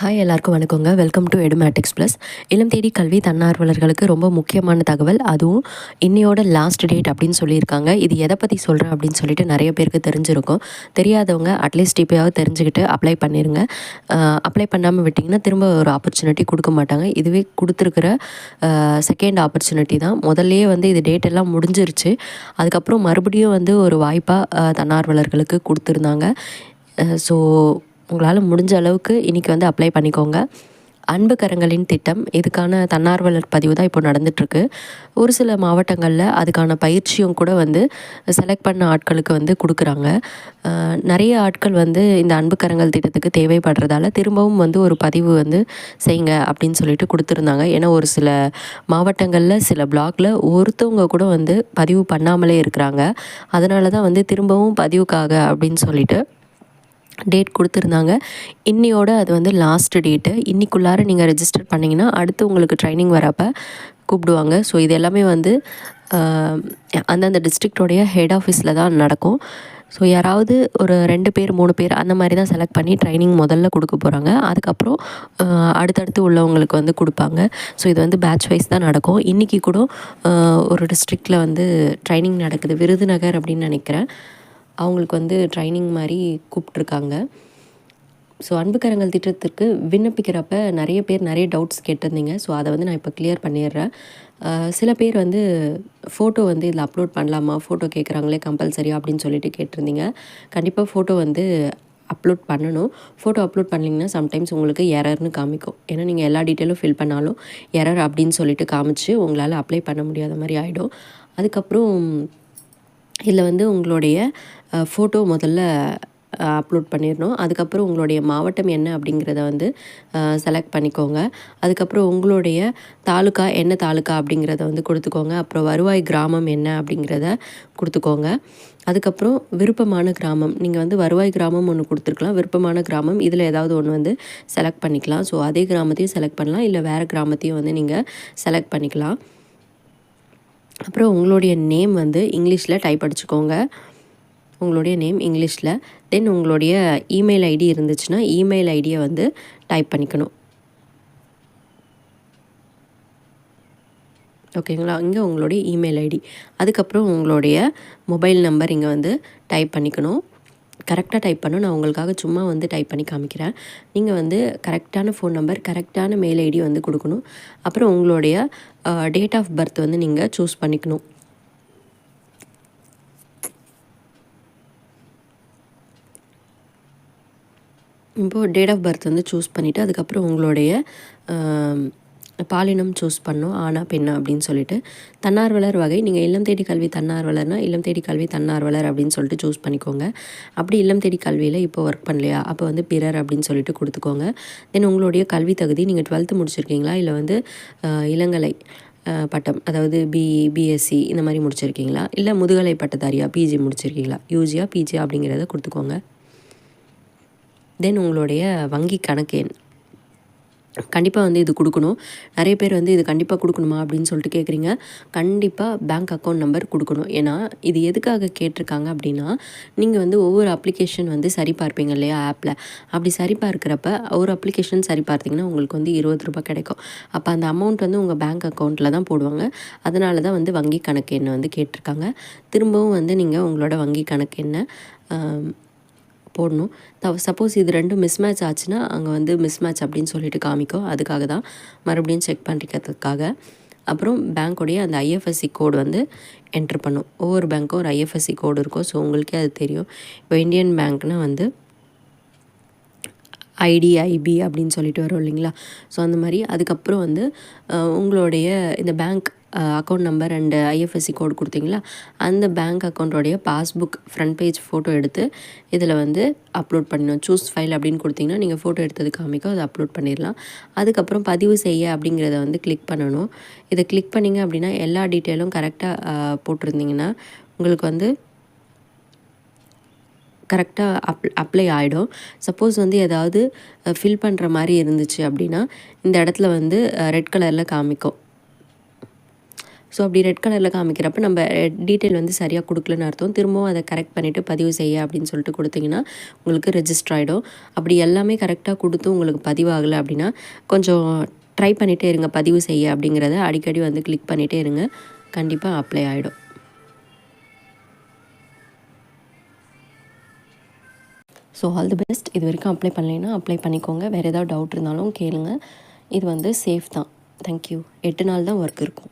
Hi எல்லாருக்கும் வணக்கங்க. Welcome to Edumatics plus இளம் தேடி கல்வி தன்னார்வலர்களுக்கு ரொம்ப முக்கியமான தகவல். அதுவும் இன்னையோட லாஸ்ட் டேட் அப்படின்னு சொல்லியிருக்காங்க. இது எதை பற்றி சொல்கிறேன் அப்படின்னு சொல்லிட்டு நிறைய பேருக்கு தெரிஞ்சிருக்கும். தெரியாதவங்க அட்லீஸ்ட் இப்போயாவது தெரிஞ்சுக்கிட்டு அப்ளை பண்ணிடுங்க அப்ளை பண்ணாமல் விட்டிங்கன்னா திரும்ப ஒரு ஆப்பர்ச்சுனிட்டி கொடுக்க மாட்டாங்க. இதுவே கொடுத்துருக்குற செகண்ட் ஆப்பர்ச்சுனிட்டி தான். முதல்லையே வந்து இது டேட் எல்லாம் முடிஞ்சிருச்சு. அதுக்கப்புறம் மறுபடியும் வந்து ஒரு வாய்ப்பாக தன்னார்வலர்களுக்கு கொடுத்துருந்தாங்க. ஸோ உங்களால் முடிஞ்ச அளவுக்கு இன்றைக்கி வந்து அப்ளை பண்ணிக்கோங்க. அன்பு கரங்களின் திட்டம் இதுக்கான தன்னார்வலர் பதிவு தான் இப்போ நடந்துகிட்ருக்கு ஒரு சில மாவட்டங்களில் அதுக்கான பயிற்சியும் கூட வந்து செலக்ட் பண்ண ஆட்களுக்கு வந்து கொடுக்குறாங்க. நிறைய ஆட்கள் வந்து இந்த அன்பு கரங்கள் திட்டத்துக்கு தேவைப்படுறதால திரும்பவும் வந்து ஒரு பதிவு வந்து செய்யுங்க அப்படின்னு சொல்லிட்டு கொடுத்துருந்தாங்க. ஏன்னா ஒரு சில மாவட்டங்களில் சில பிளாக்ல ஒருத்தவங்க கூட வந்து பதிவு பண்ணாமலே இருக்கிறாங்க. அதனால தான் வந்து திரும்பவும் பதிவுக்காக அப்படின்னு சொல்லிட்டு டேட் கொடுத்துருந்தாங்க. இன்னையோட அது வந்து லாஸ்ட் டேட்டு இன்றைக்குள்ளார நீங்கள் ரெஜிஸ்டர் பண்ணிங்கன்னா அடுத்து உங்களுக்கு ட்ரைனிங் வரப்போ கூப்பிடுவாங்க. ஸோ இது எல்லாமே வந்து அந்தந்த டிஸ்ட்ரிக்டோடைய ஹெட் ஆஃபீஸில் தான் நடக்கும். ஸோ யாராவது ஒரு ரெண்டு பேர் மூணு பேர் அந்த மாதிரி தான் செலக்ட் பண்ணி ட்ரைனிங் முதல்ல கொடுக்க போகிறாங்க அதுக்கப்புறம் அடுத்தடுத்து உள்ளவங்களுக்கு வந்து கொடுப்பாங்க. ஸோ இது வந்து பேட்ச் வைஸ் தான் நடக்கும். இன்றைக்கி கூட ஒரு டிஸ்ட்ரிக்டில் வந்து ட்ரைனிங் நடக்குது. விருதுநகர் அப்படின்னு நினைக்கிறேன். அவங்களுக்கு வந்து ட்ரைனிங் மாதிரி கூப்பிட்ருக்காங்க ஸோ அன்புக்கரங்கள் திட்டத்திற்கு விண்ணப்பிக்கிறப்ப நிறைய பேர் நிறைய டவுட்ஸ் கேட்டிருந்தீங்க. ஸோ அதை வந்து நான் இப்போ கிளியர் பண்ணிடுறேன். சில பேர் வந்து ஃபோட்டோ வந்து இதில் அப்லோட் பண்ணலாமா? ஃபோட்டோ கேட்குறாங்களே கம்பல்சரி அப்படின்னு சொல்லிட்டு கேட்டிருந்தீங்க. கண்டிப்பாக ஃபோட்டோ வந்து அப்லோட் பண்ணணும். ஃபோட்டோ அப்லோட் பண்ணிங்கன்னா சம்டைம்ஸ் உங்களுக்கு எரர்னு காமிக்கும். ஏன்னா நீங்கள் எல்லா டீட்டெயிலும் ஃபில் பண்ணாலும் எரர் அப்படின்னு சொல்லிட்டு காமிச்சு உங்களால் அப்ளை பண்ண முடியாத மாதிரி ஆகிடும் அதுக்கப்புறம் இதில் வந்து உங்களுடைய ஃபோட்டோ முதல்ல அப்லோட் பண்ணிடணும். அதுக்கப்புறம் உங்களுடைய மாவட்டம் என்ன அப்படிங்கிறத வந்து செலக்ட் பண்ணிக்கோங்க. அதுக்கப்புறம் உங்களுடைய தாலுக்கா என்ன தாலுக்கா அப்படிங்கிறத வந்து கொடுத்துக்கோங்க. அப்புறம் வருவாய் கிராமம் என்ன அப்படிங்கிறத கொடுத்துக்கோங்க. அதுக்கப்புறம் விருப்பமான கிராமம். நீங்கள் வந்து வருவாய் கிராமம் ஒன்று கொடுத்துருக்கலாம். விருப்பமான கிராமம். இதில் ஏதாவது ஒன்று வந்து செலக்ட் பண்ணிக்கலாம். ஸோ அதே கிராமத்தையும் செலக்ட் பண்ணலாம். இல்லை வேறு கிராமத்தையும் வந்து நீங்கள் செலக்ட் பண்ணிக்கலாம். அப்புறம் உங்களுடைய நேம் வந்து இங்கிலீஷில் டைப் அடிச்சுக்கோங்க. உங்களுடைய நேம் இங்கிலீஷில் தென் உங்களுடைய இமெயில் ஐடி இருந்துச்சுன்னா இமெயில் ஐடியை வந்து டைப் பண்ணிக்கணும். ஓகேங்களா இங்கே உங்களுடைய இமெயில் ஐடி அதுக்கப்புறம் உங்களுடைய மொபைல் நம்பர் இங்கே வந்து டைப் பண்ணிக்கணும். கரெக்டாக டைப் பண்ணணும். நான் உங்களுக்காக சும்மா வந்து டைப் பண்ணி காமிக்கிறேன். நீங்கள் வந்து கரெக்டான ஃபோன் நம்பர் கரெக்டான மெயில் ஐடி வந்து கொடுக்கணும். அப்புறம் உங்களுடைய டேட் ஆஃப் பர்த் வந்து நீங்கள் சூஸ் பண்ணிக்கணும். இப்போது டேட் ஆஃப் பர்த் வந்து சூஸ் பண்ணிவிட்டு அதுக்கப்புறம் உங்களுடைய பாலினம் சூஸ் பண்ணோம் ஆனா பெண்ணா அப்படின்னு சொல்லிட்டு. தன்னார்வலர் வகை நீங்கள் இல்லம் தேடி கல்வி தன்னார்வலர்னால் இல்லம் தேடி கல்வி தன்னார்வலர் அப்படின்னு சொல்லிட்டு சூஸ் பண்ணிக்கோங்க. அப்படி இல்லம் தேடி கல்வியில் இப்போ ஒர்க் பண்ணலையா? அப்போ வந்து பிறர் அப்படின்னு சொல்லிட்டு கொடுத்துக்கோங்க. தென் உங்களுடைய கல்வி தகுதி நீங்கள் டுவெல்த்து முடிச்சிருக்கீங்களா? இல்லை வந்து இளங்கலை பட்டம் அதாவது பிஇ பிஎஸ்சி இந்த மாதிரி முடிச்சிருக்கீங்களா? இல்லை முதுகலை பட்டதாரியா? பிஜி முடிச்சிருக்கீங்களா? யூஜியா பிஜி அப்படிங்கிறத கொடுத்துக்கோங்க. தென் உங்களுடைய வங்கி கணக்கு எண். கண்டிப்பாக வந்து இது கொடுக்கணும். நிறைய பேர் வந்து இது கண்டிப்பாக கொடுக்கணுமா அப்படின்னு சொல்லிட்டு கேட்குறீங்க கண்டிப்பாக பேங்க் அக்கௌண்ட் நம்பர் கொடுக்கணும். ஏன்னா இது எதுக்காக கேட்டிருக்காங்க அப்படின்னா நீங்கள் வந்து ஒவ்வொரு அப்ளிகேஷன் வந்து சரி பார்ப்பீங்க இல்லையா ஆப்பில் அப்படி சரி பார்க்குறப்ப ஒரு அப்ளிகேஷன் சரி பார்த்தீங்கன்னா உங்களுக்கு வந்து இருபது ரூபாய் கிடைக்கும். அப்போ அந்த அமௌண்ட் வந்து உங்கள் பேங்க் அக்கௌண்ட்டில் தான் போடுவாங்க. அதனால தான் வந்து வங்கி கணக்கு எண்ணை வந்து கேட்டிருக்காங்க. திரும்பவும் வந்து நீங்கள் உங்களோட வங்கி கணக்கு எண்ணை போடணும். த சப்போஸ் இது ரெண்டும் மிஸ் மேட்ச் ஆச்சுன்னா அங்கே வந்து மிஸ் மேட்ச் அப்படின்னு சொல்லிட்டு காமிக்கும் அதுக்காக தான் மறுபடியும் செக் பண்ணிக்கிறதுக்காக அப்புறம் பேங்க்கோடைய அந்த ஐஎஃப்எஸ்சி கோடு வந்து என்ட்ரு பண்ணும். ஒவ்வொரு பேங்க்கும் ஒரு ஐஎஃப்எஸ்சி கோடு இருக்கும். ஸோ உங்களுக்கே அது தெரியும். இப்போ இந்தியன் பேங்க்னால் வந்து ஐடிஐபி அப்படின்னு சொல்லிட்டு வரும் இல்லைங்களா? ஸோ அந்த மாதிரி. அதுக்கப்புறம் வந்து உங்களுடைய இந்த bank account number and IFSC code கொடுத்தீங்களா? அந்த பேங்க் அக்கௌண்ட்டோடைய பாஸ்புக் ஃப்ரண்ட் பேஜ் ஃபோட்டோ எடுத்து இதில் வந்து அப்லோட் பண்ணணும். சூஸ் ஃபைல் அப்படின்னு கொடுத்தீங்கன்னா நீங்கள் ஃபோட்டோ எடுத்தது காமிக்கோ அதை அப்லோட் பண்ணிடலாம். அதுக்கப்புறம் பதிவு செய்ய அப்படிங்கிறத வந்து கிளிக் பண்ணணும். இதை கிளிக் பண்ணிங்க அப்படின்னா எல்லா டீட்டெயிலும் கரெக்டாக போட்டிருந்தீங்கன்னா உங்களுக்கு வந்து கரெக்டாக அப் அப்ளை ஆகிடும் சப்போஸ் வந்து ஏதாவது ஃபில் பண்ணுற மாதிரி இருந்துச்சு அப்படின்னா இந்த இடத்துல வந்து ரெட் கலரில் காமிக்கும். ஸோ அப்படி ரெட் கலரில் காமிக்கிறப்ப நம்ம eh, டீட்டெயில் வந்து சரியாக கொடுக்கலன்னு அர்த்தம். திரும்பவும் அதை கரெக்ட் பண்ணிவிட்டு பதிவு செய்ய அப்படின்னு சொல்லிட்டு கொடுத்தீங்கன்னா உங்களுக்கு ரெஜிஸ்டர் ஆகிடும் அப்படி எல்லாமே கரெக்டாக கொடுத்து உங்களுக்கு பதிவாகலை அப்படின்னா கொஞ்சம் ட்ரை பண்ணிகிட்டே இருங்க பதிவு செய்ய அப்படிங்கிறத அடிக்கடி வந்து கிளிக் பண்ணிகிட்டே இருங்க. கண்டிப்பாக அப்ளை ஆகிடும் ஸோ ஆல் தி பெஸ்ட் இது வரைக்கும் அப்ளை பண்ணலைன்னா அப்ளை பண்ணிக்கோங்க. வேறு ஏதாவது டவுட் இருந்தாலும் கேளுங்க. இது வந்து சேஃப் தான். தேங்க்யூ எட்டு நாள் தான் ஒர்க் இருக்கும்.